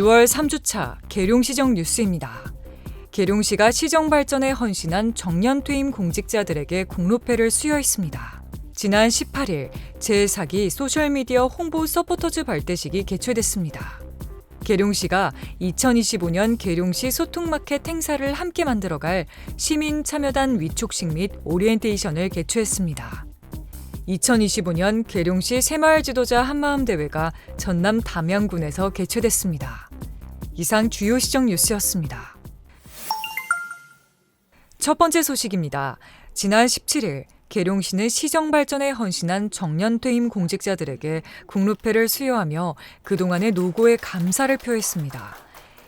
6월 3주차 계룡시정 뉴스입니다. 계룡시가 시정 발전에 헌신한 정년 퇴임 공직자들에게 공로패를 수여했습니다. 지난 18일 제4기 소셜미디어 홍보 서포터즈 발대식이 개최됐습니다. 계룡시가 2025년 계룡시 소통마켓 행사를 함께 만들어갈 시민 참여단 위촉식 및 오리엔테이션을 개최했습니다. 2025년 계룡시 새마을 지도자 한마음 대회가 전남 담양군에서 개최됐습니다. 이상 주요 시정 뉴스였습니다. 첫 번째 소식입니다. 지난 17일 계룡시는 시정 발전에 헌신한 정년 퇴임 공직자들에게 공로패를 수여하며 그동안의 노고에 감사를 표했습니다.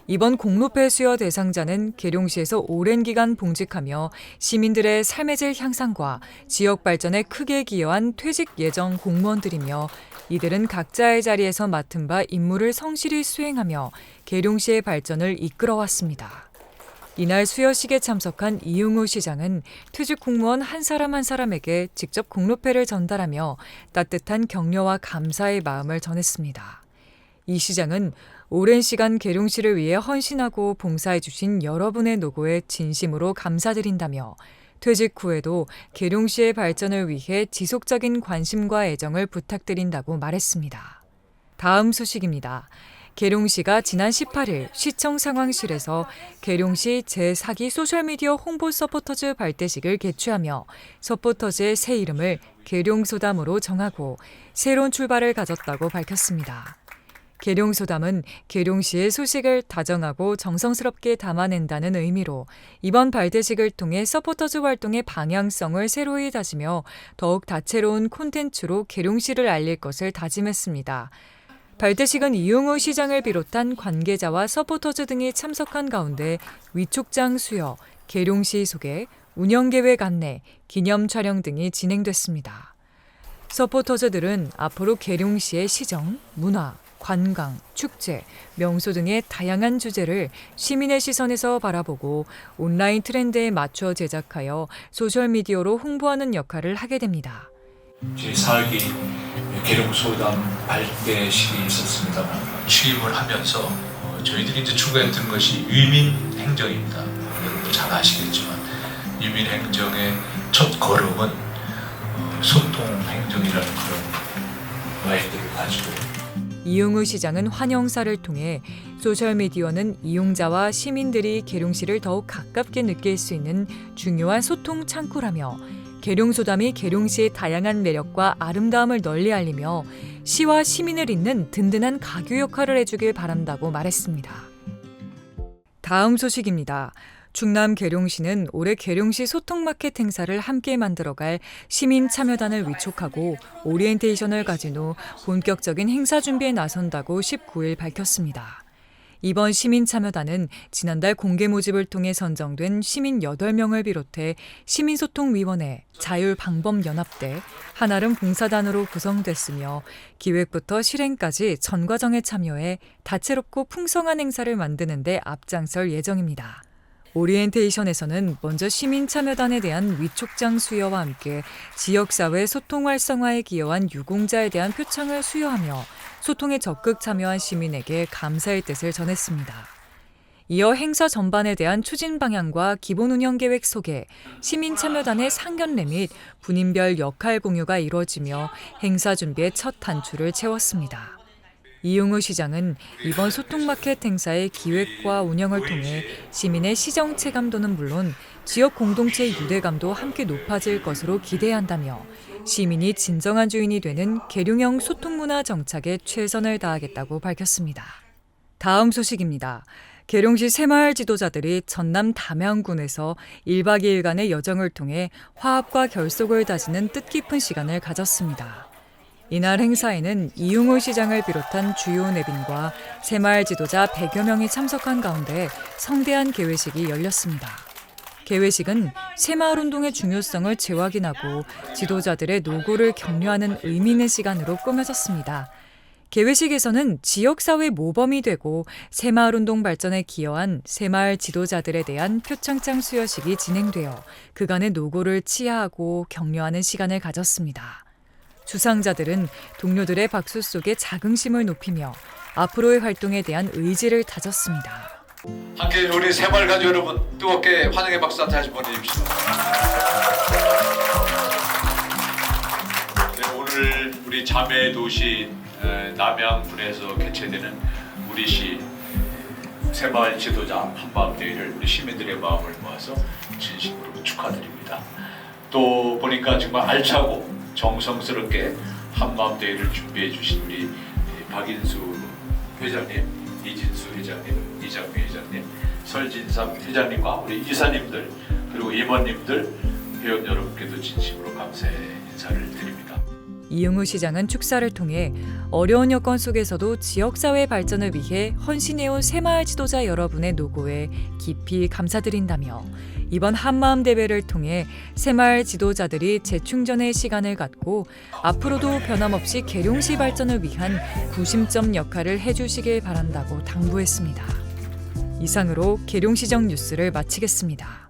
이번 공로패 수여 대상자는 계룡시에서 오랜 기간 봉직하며 시민들의 삶의 질 향상과 지역 발전에 크게 기여한 퇴직 예정 공무원들이며 이들은 각자의 자리에서 맡은 바 임무를 성실히 수행하며 계룡시의 발전을 이끌어왔습니다. 이날 수여식에 참석한 이용우 시장은 퇴직 공무원 한 사람 한 사람에게 직접 공로패를 전달하며 따뜻한 격려와 감사의 마음을 전했습니다. 이 시장은 오랜 시간 계룡시를 위해 헌신하고 봉사해 주신 여러분의 노고에 진심으로 감사드린다며 퇴직 후에도 계룡시의 발전을 위해 지속적인 관심과 애정을 부탁드린다고 말했습니다. 다음 소식입니다. 계룡시가 지난 18일 시청 상황실에서 계룡시 제4기 소셜미디어 홍보 서포터즈 발대식을 개최하며 서포터즈의 새 이름을 계룡소담으로 정하고 새로운 출발을 가졌다고 밝혔습니다. 계룡소담은 계룡시의 소식을 다정하고 정성스럽게 담아낸다는 의미로 이번 발대식을 통해 서포터즈 활동의 방향성을 새로이 다지며 더욱 다채로운 콘텐츠로 계룡시를 알릴 것을 다짐했습니다. 발대식은 이용호 시장을 비롯한 관계자와 서포터즈 등이 참석한 가운데 위촉장 수여, 계룡시 소개, 운영계획 안내, 기념 촬영 등이 진행됐습니다. 서포터즈들은 앞으로 계룡시의 시정, 문화, 관광, 축제, 명소 등의 다양한 주제를 시민의 시선에서 바라보고 온라인 트렌드에 맞춰 제작하여 소셜미디어로 홍보하는 역할을 하게 됩니다. 제4기 계룡소담 발대식이 있었습니다만 취임을 하면서 어, 저희들이 이제 추구했던 것이 유민 행정입니다. 여러분도 잘 아시겠지만 유민 행정의 첫 걸음은 어, 소통 행정이라는 그런 마인드를 가지고 이용우 시장은 환영사를 통해 소셜미디어는 이용자와 시민들이 계룡시를 더욱 가깝게 느낄 수 있는 중요한 소통 창구라며 계룡소담이 계룡시의 다양한 매력과 아름다움을 널리 알리며 시와 시민을 잇는 든든한 가교 역할을 해주길 바란다고 말했습니다. 다음 소식입니다. 충남 계룡시는 올해 계룡시 소통 마켓 행사를 함께 만들어갈 시민 참여단을 위촉하고 오리엔테이션을 가진 후 본격적인 행사 준비에 나선다고 19일 밝혔습니다. 이번 시민 참여단은 지난달 공개 모집을 통해 선정된 시민 8명을 비롯해 시민소통위원회, 자율방법연합대, 한아름 봉사단으로 구성됐으며 기획부터 실행까지 전 과정에 참여해 다채롭고 풍성한 행사를 만드는 데 앞장설 예정입니다. 오리엔테이션에서는 먼저 시민 참여단에 대한 위촉장 수여와 함께 지역사회 소통 활성화에 기여한 유공자에 대한 표창을 수여하며 소통에 적극 참여한 시민에게 감사의 뜻을 전했습니다. 이어 행사 전반에 대한 추진 방향과 기본 운영 계획 소개, 시민 참여단의 상견례 및 분인별 역할 공유가 이루어지며 행사 준비의 첫 단추를 채웠습니다. 이용우 시장은 이번 소통마켓 행사의 기획과 운영을 통해 시민의 시정 체감도는 물론 지역 공동체 유대감도 함께 높아질 것으로 기대한다며 시민이 진정한 주인이 되는 계룡형 소통문화 정착에 최선을 다하겠다고 밝혔습니다. 다음 소식입니다. 계룡시 새마을 지도자들이 전남 담양군에서 1박 2일간의 여정을 통해 화합과 결속을 다지는 뜻깊은 시간을 가졌습니다. 이날 행사에는 이용호 시장을 비롯한 주요 내빈과 새마을 지도자 100여 명이 참석한 가운데 성대한 개회식이 열렸습니다. 개회식은 새마을 운동의 중요성을 재확인하고 지도자들의 노고를 격려하는 의미 있는 시간으로 꾸며졌습니다. 개회식에서는 지역사회 모범이 되고 새마을 운동 발전에 기여한 새마을 지도자들에 대한 표창장 수여식이 진행되어 그간의 노고를 치하하고 격려하는 시간을 가졌습니다. 주상자들은 동료들의 박수 속에 자긍심을 높이며 앞으로의 활동에 대한 의지를 다졌습니다. 함께 우리 새마을 가족 여러분 뜨겁게 환영의 박수 한테 다시 보내주십시오. 네, 오늘 우리 자매 도시 에, 남양군에서 개최되는 우리 시 새마을 지도자 한마음 대회를 우리 시민들의 마음을 모아서 진심으로 축하드립니다. 또 보니까 정말 알차고 정성스럽게 한마음 대회를 준비해 주신 우리 박인수 회장님, 이진수 회장님, 이장미 회장님, 설진삼 회장님과 우리 이사님들 그리고 임원님들 회원 여러분께도 진심으로 감사의 인사를 드립니다. 이용우 시장은 축사를 통해 어려운 여건 속에서도 지역사회 발전을 위해 헌신해온 새마을 지도자 여러분의 노고에 깊이 감사드린다며 이번 한마음 대회를 통해 새마을 지도자들이 재충전의 시간을 갖고 앞으로도 변함없이 계룡시 발전을 위한 구심점 역할을 해주시길 바란다고 당부했습니다. 이상으로 계룡시정 뉴스를 마치겠습니다.